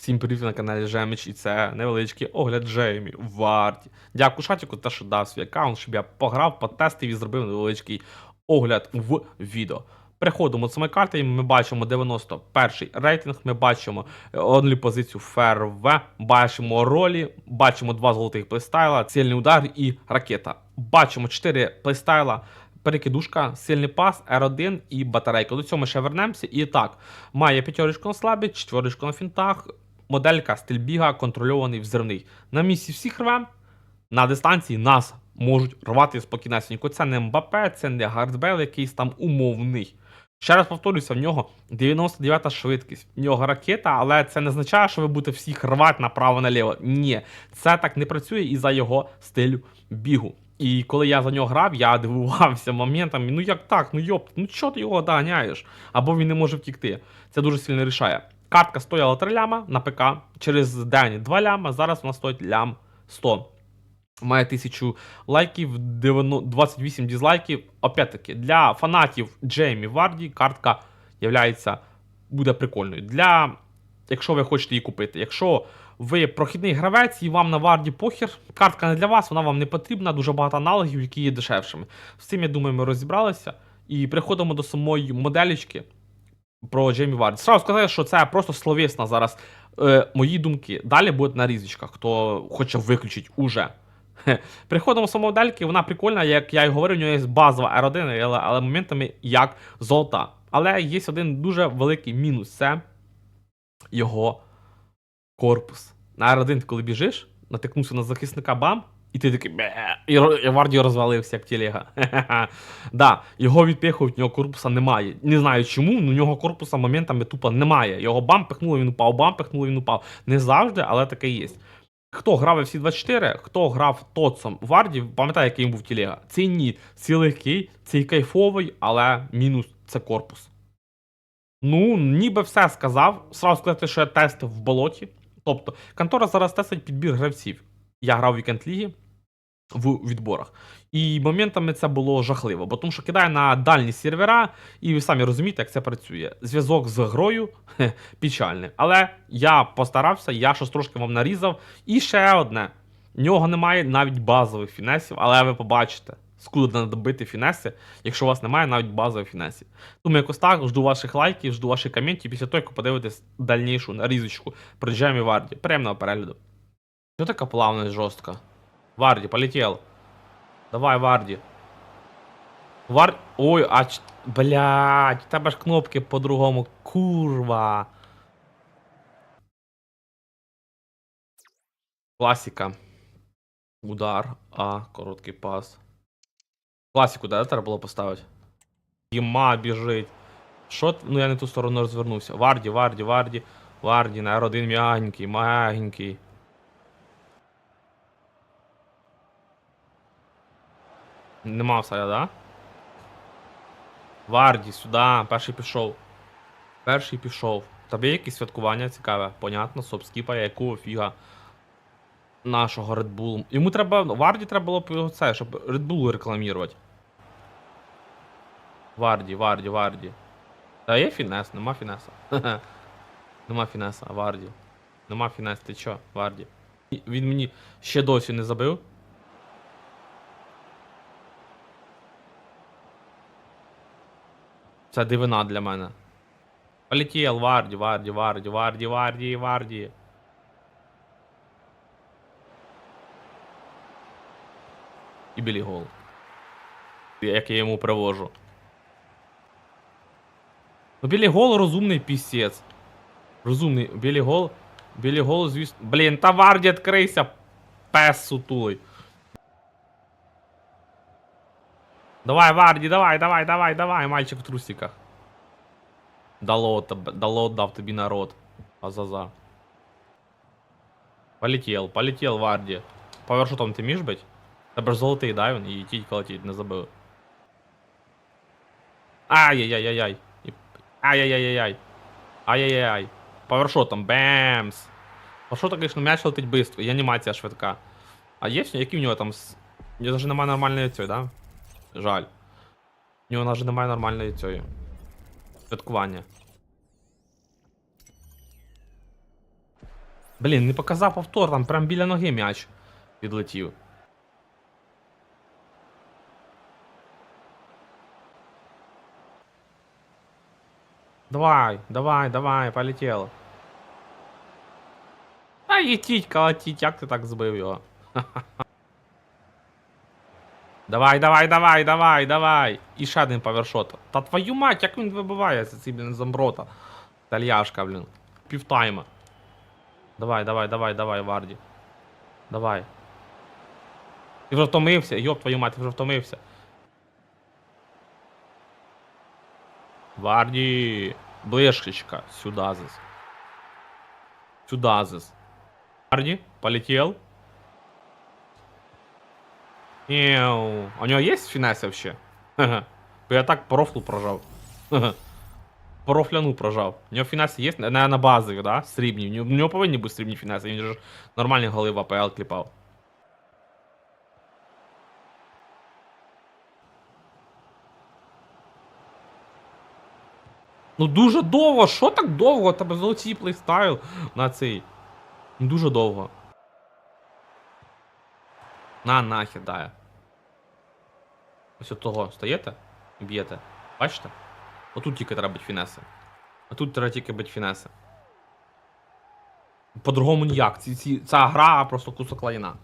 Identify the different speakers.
Speaker 1: Всім привіт на каналі Жеміч, і це невеличкий огляд Джеймі Варті. Дякую Шатіку, те, що дав свій аккаунт, щоб я пограв, потестив і зробив невеличкий огляд в відео. Переходимо до самої карти, і ми бачимо 91 рейтинг, ми бачимо одну позицію ФРВ, бачимо ролі, бачимо два золотих плейстайла, цільний удар і ракета. Бачимо 4 плейстайла, перекидушка, сильний пас, R1 і батарейка. До цього ми ще вернемося. І так, має п'ятерочку на слабі, четверочку на фінтах, моделька, стиль біга, контрольований, взривний. На місці всіх рвем, на дистанції нас можуть рвати спокійнесенько. Це не Мбапе, це не Гардбел, якийсь там умовний. Ще раз повторюся, в нього 99 швидкість, в нього ракета, але це не означає, що ви будете всіх рвати направо-наліво. Ні, це так не працює із-за його стилю бігу. І коли я за нього грав, я дивувався моментами, ну як так, ну йоп, ну чого ти його доганяєш? Або він не може втікти. Це дуже сильно рішає. Картка стояла 3 ляма на ПК, через день 2 ляма, зараз вона стоїть лям 100. Має 1000 лайків, 28 дізлайків. Опять-таки, для фанатів Джеймі Варді картка являється, буде прикольною. Для, якщо ви хочете її купити. Якщо ви прохідний гравець і вам на варді похер, картка не для вас, вона вам не потрібна, дуже багато аналогів, які є дешевшими. З цим, я думаю, ми розібралися. І переходимо до самої моделічки про Джеймі Варді. Сразу сказати, що це просто словесна зараз е, мої думки. Далі буде на різочках, хто хоче виключити уже. Хе. Переходимо до самої вона прикольна, як я і говорив, у нього є базова R1, але, але моментами як золота. Але є один дуже великий мінус це його корпус. На R1 коли біжиш, натикнувся на захисника бам, і ти такий і, ро- розвалився, як. Хе-хе-хе. Да, його відпихують, у нього корпуса немає. Не знаю чому, але у нього корпуса моментами тупо немає. Його бам пихнуло, він упав, бам пихнуло, він упав. Не завжди, але таке є. Хто грав FC24, хто грав Тоцом Варді, пам'ятає, який був телега. Цей ні, цей легкий, цей кайфовий, але мінус це корпус. Ну, ніби все сказав. Сразу сказати, що я тестив в болоті. Тобто, контора зараз тестить підбір гравців. Я грав в вікенд ліги в відборах. І моментами це було жахливо, бо тому що кидає на дальні сервера, і ви самі розумієте, як це працює. Зв'язок з грою хе, печальний. Але я постарався, я щось трошки вам нарізав. І ще одне: в нього немає навіть базових фінесів, але ви побачите, скуди надобити фінеси, якщо у вас немає навіть базових фінесів. Тому якось так, жду ваших лайків, жду ваших коментів після того, як ви подивитесь дальнішу нарізочку про Джемі Варді. Приємного перегляду. Що така плавність жорстка? Варді, полетел. Давай, Варді. Вар... Ой, а. Блядь, тебе ж кнопки по-другому. Курва. Класика. Удар. А, короткий пас. Класику, да, треба було поставити? Єма біжить. Що? Ну я не ту сторону розвернувся. Варді, Варді, Варді. Варді, на R1 м'ягенький, мягенький. Нема офсайда, да? Варді, сюди, перший пішов. Перший пішов. Тобі якісь святкування цікаве, понятно, Собскіпа, якого фіга нашого Red Bull. Йому треба. Варді треба було це, щоб Red Bull рекламувати. Варді, Варді, Варді. Та є фінес, нема фінеса. нема фінеса, Варді. Нема фінес, ти чо, Варді? Він мені ще досі не забив. Це дивина для мене. Полетел, Варді, Варді, Варді, Варді, Варді, Варді. І білі гол. Як я йому привожу. Ну, білі гол розумний пісець. Розумний. Білі гол. Білі гол, звісно. Блін, та Варді відкрийся. Пес сутулий. Давай, Варді, давай, давай, давай, давай, мальчик в трусиках. Дало, тебе- дало дав тобі народ. Азаза. Полетел, полетел, Варді. Повершутом ти між бить? Тебе ж золотий, да, він? І тіть колотіть, не забив. Ай-яй-яй-яй-яй. І- Ай-яй-яй-яй-яй. Ай-яй-яй. Повершотом, бемс. Повершота, конечно, м'яч летить быстро, і анімація швидка. А є, в- які в нього там... с- У нього даже немає нормальної цієї, да? Жаль. У нього навіть немає нормальної цієї. Святкування. Блін, не показав повтор, там прям біля ноги м'яч відлетів. Давай, давай, давай, полетіло. Та їтіть, колотіть, як ти так збив його? Давай, давай, давай, давай, давай. І ще один повершот. Та твою мать, як він вибивається, цей, блін, зомброта. Тальяшка, блін. Півтайма. Давай, давай, давай, давай, Варді. Давай. Ти вже втомився, йоп твою мать, ти вже втомився. Варді. Блешечка. Сюда зис. Сюда зис. Варді, полетел. Еу. У него есть финес вообще? Я так профлу прожав. Ха-ха. Профляну прожав. У нього фінеси є? На, на базові, да? Срібні. У нього, повинні бути срібні фінеси. Він же нормальні голи в АПЛ кліпав. Ну дуже довго. Що так довго? Тебе золотий плейстайл на цей. Дуже довго. На нахер, дає. Ось от того стаєте і б'єте. Бачите? Отут тільки треба бути фінеси. А тут треба тільки бути фінеси. По-другому ніяк. Ці, ці, ця гра просто кусок лайна.